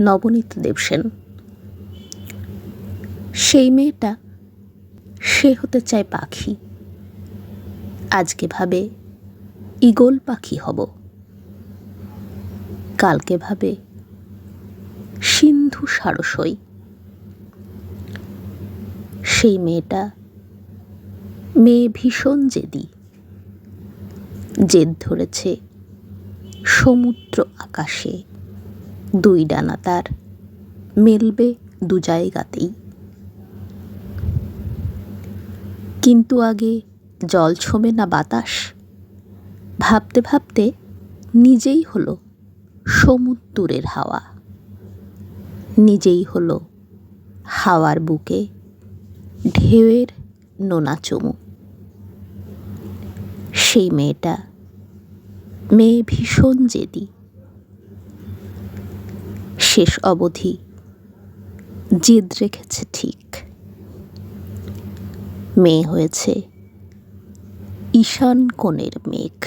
নবনীত দেবসেন। সেই মেয়েটা সে হতে চায় পাখি। আজকে ভাবে ইগল পাখি হব। কালকে ভাবে সিন্ধু সারসই সেই মেয়েটা মেয়ে ভীষণ জেদি। জেদ ধরেছে সমুদ্র আকাশে। দুই ডানা তার। মেলবে দু জায়গাতেই। কিন্তু আগে জল ছোঁবে না বাতাস। ভাবতে ভাবতে নিজেই হলো সমুদ্রের হাওয়া। নিজেই হলো হাওয়ার বুকে ঢেউয়ের নোনা চুমু। সেই মেয়েটা, মেয়ে ভীষণ জেদি। শেষ অবধি। জিদ রেখেছে ঠিক। মেয়ে হয়েছে ঈশান কোণের মেঘ।